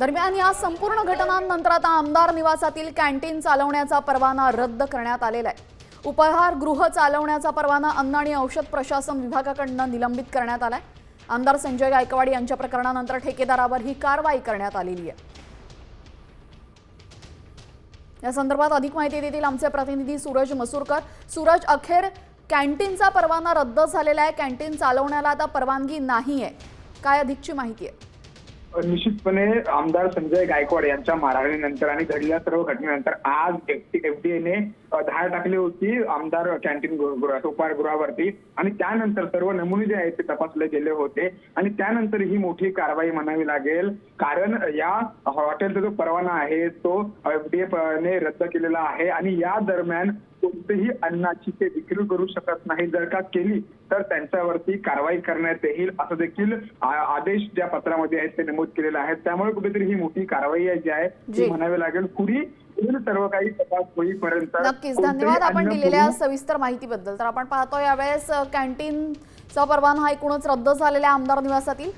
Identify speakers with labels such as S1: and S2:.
S1: दरम्यान या संपूर्ण घटनांनंतर आता आमदार निवासातील कॅन्टीन चालवण्याचा परवाना रद्द करण्यात आलेला आहे. उपहारगृह चालवण्याचा परवाना अन्न आणि औषध प्रशासन विभागाकडनं निलंबित करण्यात आलाय. आमदार संजय गायकवाड यांच्या प्रकरणानंतर ठेकेदारावर ही कारवाई करण्यात आलेली आहे. या संदर्भात अधिक माहिती देतील आमचे प्रतिनिधी सूरज मसूरकर. सूरज अखेर कॅन्टीनचा परवाना रद्द झालेला आहे. कॅन्टीन चालवण्याला आता परवानगी नाही आहे काय अधिकची माहिती आहे?
S2: निश्चितपणे आमदार संजय गायकवाड यांच्या मारहाणीनंतर आणि घडलेल्या सर्व घटनेनंतर आज एफडीएने धाड टाकली होती आमदार कॅन्टीन गृहात उपाहारगृहावरती आणि त्यानंतर सर्व नमुने जे आहेत ते तपासले गेले होते. आणि त्यानंतर ही मोठी कारवाई म्हणावी लागेल. कारण या हॉटेलचा जो परवाना आहे तो एफडीए ने रद्द केलेला आहे. आणि या दरम्यान कोणतेही अन्नाची ते विक्री करू शकत नाही. जर का केली तर त्यांच्यावरती कारवाई करण्यात येईल असं देखील आदेश ज्या पत्रामध्ये आहेत ते नमूद केलेले आहेत त्यामुळे कुठेतरी ही मोठी कारवाई जी आहे. ती म्हणावी लागेल. पुढी पुढील सर्व काही तपास होईपर्यंत
S1: नक्कीच. धन्यवाद आपण दिलेल्या सविस्तर माहितीबद्दल. तर आपण पाहतो यावेळेस कॅन्टीनचा परवाना हा एकूणच रद्द झालेला आहे आमदार निवासातील